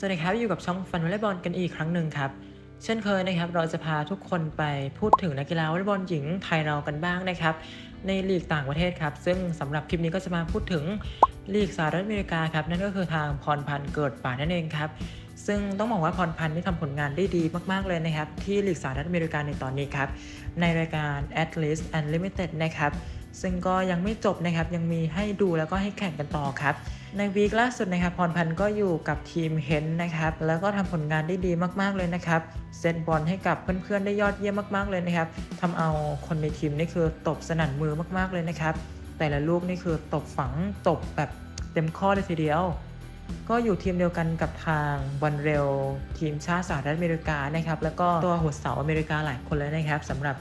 สวัสดีครับอยู่กับช่องฟันวอลเลย์บอลกันอีกครั้งหนึ่งครับ เช่นเคยนะครับเราจะพาทุกคนไปพูดถึงนักกีฬาวอลเลย์บอลหญิงไทยเรากันบ้างนะครับ ในลีกต่างประเทศครับ ซึ่งสำหรับคลิปนี้ก็จะมาพูดถึงลีกสหรัฐอเมริกาครับนั่นก็คือทางพรพันธ์เกิดป่านั่นเองครับซึ่งต้องบอกว่าพรพันธ์ได้ทำผลงานได้ดีมาก ๆ เลยนะครับ ที่ลีกสหรัฐอเมริกาในตอนนี้ครับ ในรายการ At least Unlimited นะครับ ซึ่งก็ยังไม่จบนะครับ ยังมีให้ดูแล้วก็ให้แข่งกันต่อครับ ในวีคล่าสุดนะครับพรพันธ์ก็อยู่กับทีมเฮนนะครับ แล้วก็ทำผลงานได้ดีมากๆเลยนะครับ เซตบอลให้กับเพื่อนๆได้ยอดเยี่ยมมากๆเลยนะครับทำเอาคนในทีมนี่คือตบสนั่นมือมากๆเลยนะครับ แต่ละลูกนี่คือตบฝังตบแบบเต็มข้อเลยทีเดียว ก็อยู่ทีมเดียวกันกับทางบอลเรลทีมชาติสหรัฐอเมริกานะครับ แล้วก็ตัวหัวเสาอเมริกาหลายคนเลยนะครับสำหรับ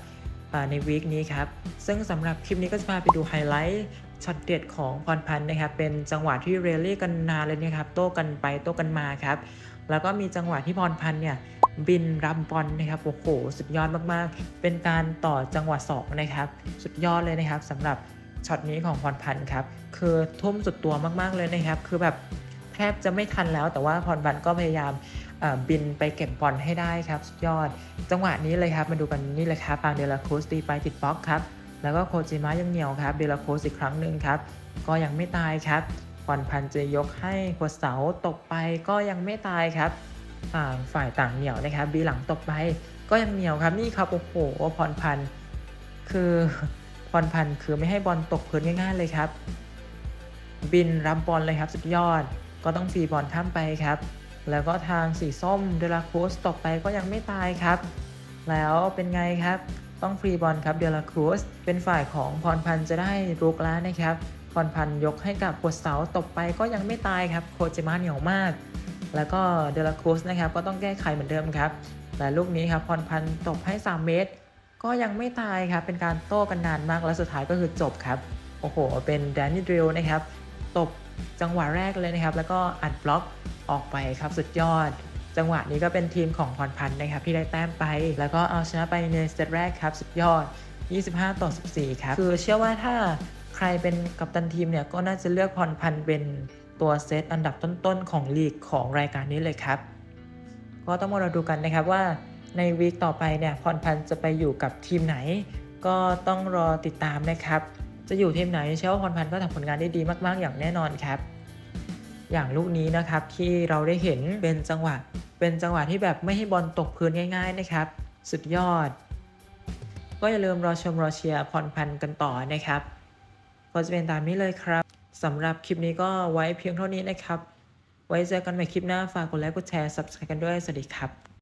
ในวีคนี้ครับ ซึ่งสำหรับคลิปนี้ก็จะพาไปดูไฮไลท์ช็อตเด็ดของพรพันธ์นะครับ เป็นจังหวะที่เรลลี่กันนานเลยนะครับ โต้กันไปโต้กันมาครับ แล้วก็มีจังหวะที่พรพันธ์เนี่ยบินรับบอลนะครับ โอ้โห สุดยอดมากๆ เป็นการต่อจังหวะสองนะครับ สุดยอดเลยนะครับสำหรับช็อตนี้ของพรพันธ์ครับ คือทุ่มสุดตัวมากๆเลยนะครับ คือแบบแทบจะไม่ทันแล้ว แต่ว่าพรพันธ์ก็พยายาม บินไปเก็บบอลให้ได้ครับสุดยอด จังหวะนี้เลยครับมาดูกันนี่เลยครับปางเดลาครูสตีไปติดบล็อกครับแล้วก็โคจิมะยังเหนียวครับเดลาโคสอีกครั้งหนึ่งครับก็ยังไม่ตายครับพรพันจะยกให้หัวเสาตกไปก็ยังไม่ตายครับต่างฝ่ายต่างเหนียวนะครับบีหลังตกไปก็ยังเหนียวครับนี่ครับโอ้โหพรพันคือพรพันคือไม่ให้บอลตกพื้นง่ายๆเลยครับ บินรับบอลเลยครับสุดยอด ก็ต้องฟรีบอลข้ามไปครับ แล้วก็ทางสีส้มเดลาโคสตกไปก็ยังไม่ตายครับ แล้วเป็นไงครับ ต้องฟรีบอลครับเดลาครูสเป็นฝ่ายของพรพันธ์จะได้รุกแล้วนะครับ พรพันธ์ยกให้กับกดเสาตบไปก็ยังไม่ตายครับโคจิมะเหนียวมาก แล้วก็เดลาครูสนะครับก็ต้องแก้ไขเหมือนเดิมครับแต่ลูกนี้ครับพรพันธ์ตบให้ 3 เมตร ก็ยังไม่ตายครับเป็นการโต้กันนานมากแล้วสุดท้ายก็คือจบครับโอ้โหเป็นแดนนี่ดริลนะครับตบจังหวะแรกเลยนะครับ แล้วก็อัดบล็อก ออกไปครับสุดยอด จังหวะนี้ก็เป็นทีมของพรพันธ์นะครับที่ได้แต้มไป แล้วก็เอาชนะไปในเซตแรกครับสุดยอด 25 ต่อ 14 ครับ คือเชื่อว่าถ้าใครเป็นกัปตันทีมเนี่ยก็น่าจะเลือกพรพันธ์เป็นตัวเซตอันดับต้นๆของลีกของรายการนี้เลยครับ ก็ต้องมาเราดูกันนะครับว่าในวีคต่อไปเนี่ยพรพันธ์จะไปอยู่กับทีมไหน ก็ต้องรอติดตามนะครับ จะอยู่ทีมไหนเชื่อว่าพรพันธ์ก็ทำผลงานได้ดีมากๆ อย่างแน่นอนครับ อย่างลูกนี้นะครับที่เราได้เห็นเป็นจังหวะ เป็นจังหวะที่แบบไม่ให้บอลตกพื้นง่ายๆนะครับ สุดยอด ก็อย่าลืมรอชมรอเชียร์พรพันธ์กันต่อนะครับ ก็จะเป็นตามนี้เลยครับสำหรับคลิปนี้ก็ไว้เพียงเท่านี้นะครับ ไว้เจอกันใหม่คลิปหน้าฝากกดไลค์กดแชร์ subscribe กันด้วย สวัสดีครับ